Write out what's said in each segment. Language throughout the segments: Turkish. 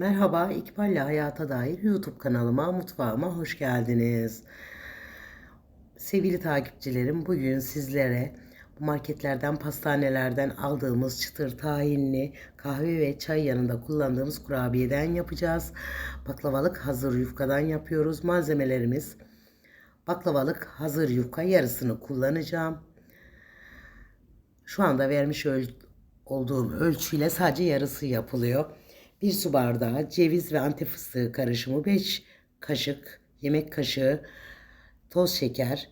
Merhaba, İkbal'le Hayata Dair YouTube kanalıma, mutfağıma hoş geldiniz. Sevgili takipçilerim, bugün sizlere marketlerden, pastanelerden aldığımız çıtır tahinli kahve ve çay yanında kullandığımız kurabiyeden yapacağız. Baklavalık hazır yufkadan yapıyoruz. Malzemelerimiz baklavalık hazır yufka yarısını kullanacağım. Şu anda vermiş öl- olduğum ölçüyle sadece yarısı yapılıyor. Bir su bardağı ceviz ve antep fıstığı karışımı 5 kaşık yemek kaşığı toz şeker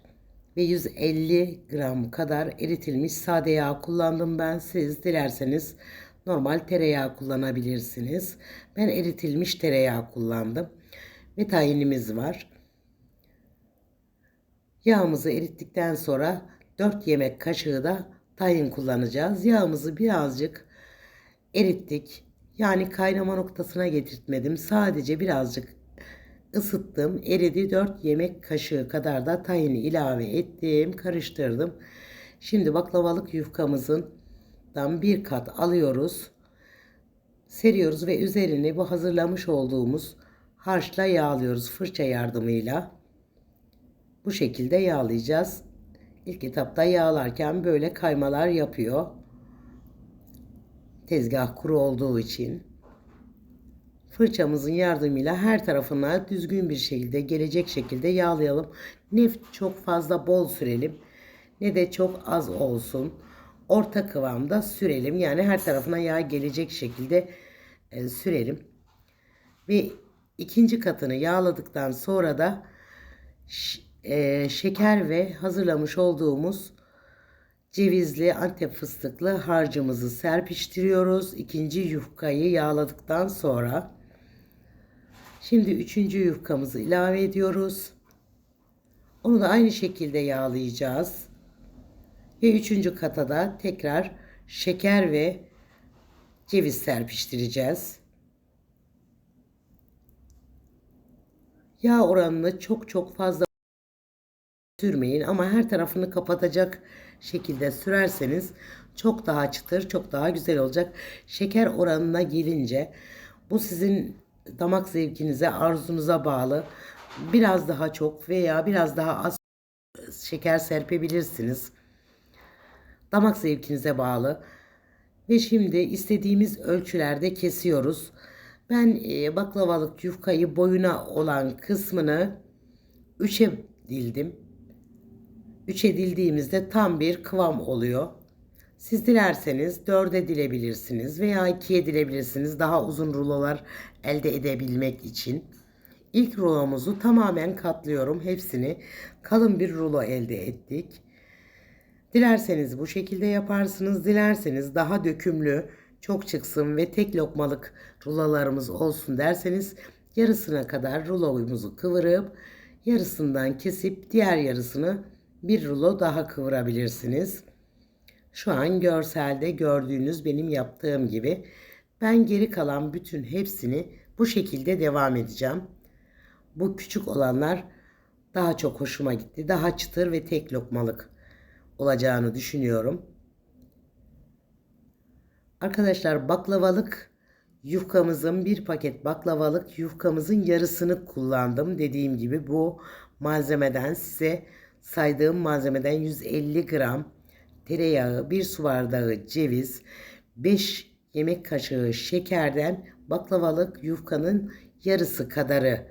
ve 150 gram kadar eritilmiş sade yağ kullandım ben. Siz dilerseniz normal tereyağı kullanabilirsiniz. Ben eritilmiş tereyağı kullandım. Ve tahinimiz var. Yağımızı erittikten sonra 4 yemek kaşığı da tahin kullanacağız. Yağımızı birazcık erittik. Yani kaynama noktasına getirtmedim. Sadece birazcık ısıttım. Eridi 4 yemek kaşığı kadar da tahini ilave ettim. Karıştırdım. Şimdi baklavalık yufkamızın bir kat alıyoruz. Seriyoruz ve üzerine bu hazırlamış olduğumuz harçla yağlıyoruz fırça yardımıyla. Bu şekilde yağlayacağız. İlk etapta yağlarken böyle kaymalar yapıyor. Tezgah kuru olduğu için. Fırçamızın yardımıyla her tarafına düzgün bir şekilde gelecek şekilde yağlayalım. Ne çok fazla bol sürelim ne de çok az olsun. Orta kıvamda sürelim. Yani her tarafına yağ gelecek şekilde e, sürelim. Ve ikinci katını yağladıktan sonra da e, şeker ve hazırlamış olduğumuz cevizli antep fıstıklı harcımızı serpiştiriyoruz. İkinci yufkayı yağladıktan sonra şimdi üçüncü yufkamızı ilave ediyoruz. Onu da aynı şekilde yağlayacağız. Ve üçüncü kata da tekrar şeker ve ceviz serpiştireceğiz. Yağ oranını çok çok fazla sürmeyin ama her tarafını kapatacak şekilde sürerseniz çok daha çıtır, çok daha güzel olacak. Şeker oranına gelince bu sizin damak zevkinize, arzunuza bağlı. Biraz daha çok veya biraz daha az şeker serpebilirsiniz. Damak zevkinize bağlı. Ve şimdi istediğimiz ölçülerde kesiyoruz. Ben e, baklavalık yufkayı boyuna olan kısmını 3'e dildim. 3'e dildiğimizde tam bir kıvam oluyor. Siz dilerseniz 4'e dilebilirsiniz veya 2'ye dilebilirsiniz daha uzun rulolar elde edebilmek için. İlk rulomuzu tamamen katlıyorum. Hepsini kalın bir rulo elde ettik. Dilerseniz bu şekilde yaparsınız. Dilerseniz daha dökümlü, çok çıksın ve tek lokmalık rulolarımız olsun derseniz yarısına kadar rulomuzu kıvırıp yarısından kesip diğer yarısını bir rulo daha kıvırabilirsiniz. Şu an görselde gördüğünüz benim yaptığım gibi ben geri kalan bütün hepsini bu şekilde devam edeceğim. Bu küçük olanlar daha çok hoşuma gitti. Daha çıtır ve tek lokmalık olacağını düşünüyorum. Arkadaşlar baklavalık yufkamızın bir paket baklavalık yufkamızın yarısını kullandım. Dediğim gibi bu malzemeden size saydığım malzemeden 150 gram tereyağı, 1 su bardağı ceviz, 5 yemek kaşığı şekerden baklavalık yufkanın yarısı kadarı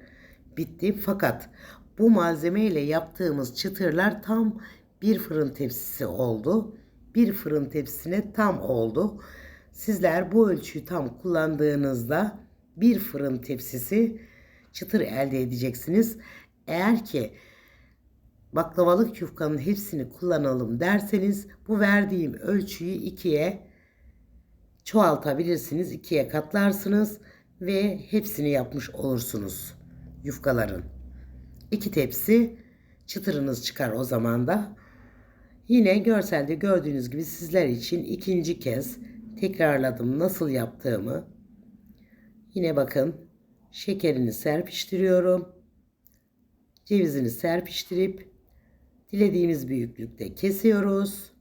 bitti. Fakat bu malzeme ile yaptığımız çıtırlar tam bir fırın tepsisi oldu. Bir fırın tepsisine tam oldu. Sizler bu ölçüyü tam kullandığınızda bir fırın tepsisi çıtır elde edeceksiniz. Eğer ki baklavalık yufkanın hepsini kullanalım derseniz bu verdiğim ölçüyü ikiye çoğaltabilirsiniz. ikiye katlarsınız ve hepsini yapmış olursunuz yufkaların. İki tepsi çıtırınız çıkar o zaman da. Yine görselde gördüğünüz gibi sizler için ikinci kez tekrarladım nasıl yaptığımı. Yine bakın şekerini serpiştiriyorum. Cevizini serpiştirip dilediğimiz büyüklükte kesiyoruz.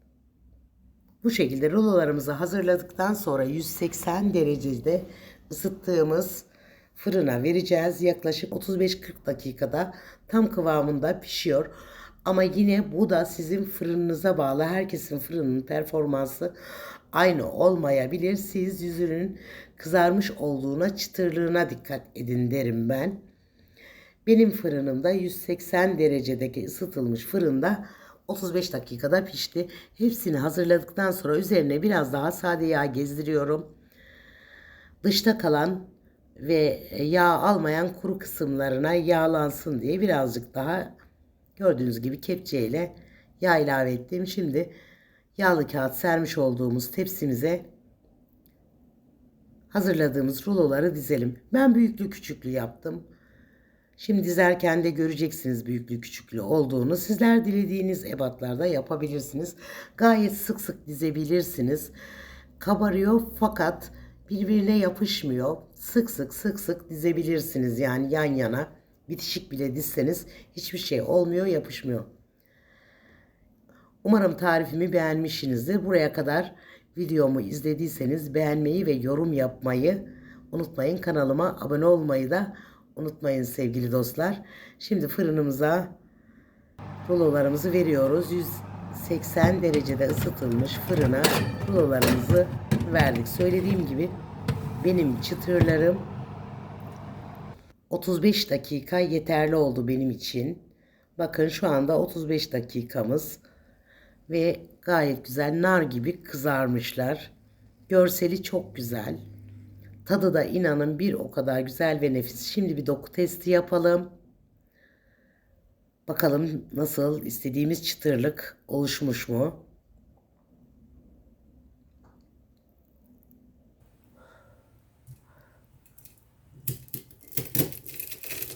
Bu şekilde rulolarımızı hazırladıktan sonra 180 derecede ısıttığımız fırına vereceğiz. Yaklaşık 35-40 dakikada tam kıvamında pişiyor. Ama yine bu da sizin fırınınıza bağlı. Herkesin fırının performansı aynı olmayabilir. Siz yüzünün kızarmış olduğuna, çıtırlığına dikkat edin derim ben. Benim fırınımda 180 derecedeki ısıtılmış fırında 35 dakikada pişti. Hepsini hazırladıktan sonra üzerine biraz daha sade yağ gezdiriyorum. Dışta kalan ve yağ almayan kuru kısımlarına yağlansın diye birazcık daha gördüğünüz gibi kepçeyle yağ ilave ettim. Şimdi yağlı kağıt sermiş olduğumuz tepsimize hazırladığımız ruloları dizelim. Ben büyüklü küçüklü yaptım. Şimdi dizerken de göreceksiniz büyüklü küçüklü olduğunu. Sizler dilediğiniz ebatlarda yapabilirsiniz. Gayet sık sık dizebilirsiniz. Kabarıyor fakat birbirine yapışmıyor. Sık sık sık sık dizebilirsiniz yani yan yana. Bitişik bile dizseniz hiçbir şey olmuyor, yapışmıyor. Umarım tarifimi beğenmişsinizdir. Buraya kadar videomu izlediyseniz beğenmeyi ve yorum yapmayı unutmayın. Kanalıma abone olmayı da unutmayın sevgili dostlar. Şimdi fırınımıza rulolarımızı veriyoruz. 180 derecede ısıtılmış fırına rulolarımızı verdik. Söylediğim gibi benim çıtırlarım 35 dakika yeterli oldu benim için. Bakın şu anda 35 dakikamız ve gayet güzel nar gibi kızarmışlar. Görseli çok güzel. Tadı da inanın bir o kadar güzel ve nefis. Şimdi bir doku testi yapalım. Bakalım nasıl istediğimiz çıtırlık oluşmuş mu?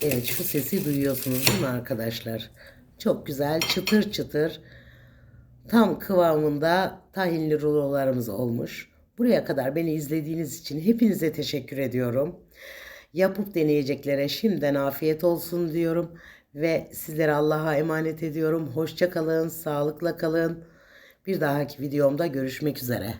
Evet şu sesi duyuyorsunuz değil mi arkadaşlar? Çok güzel çıtır çıtır tam kıvamında tahinli rulolarımız olmuş. Buraya kadar beni izlediğiniz için hepinize teşekkür ediyorum. Yapıp deneyeceklere şimdiden afiyet olsun diyorum ve sizlere Allah'a emanet ediyorum. Hoşça kalın, sağlıkla kalın. Bir dahaki videomda görüşmek üzere.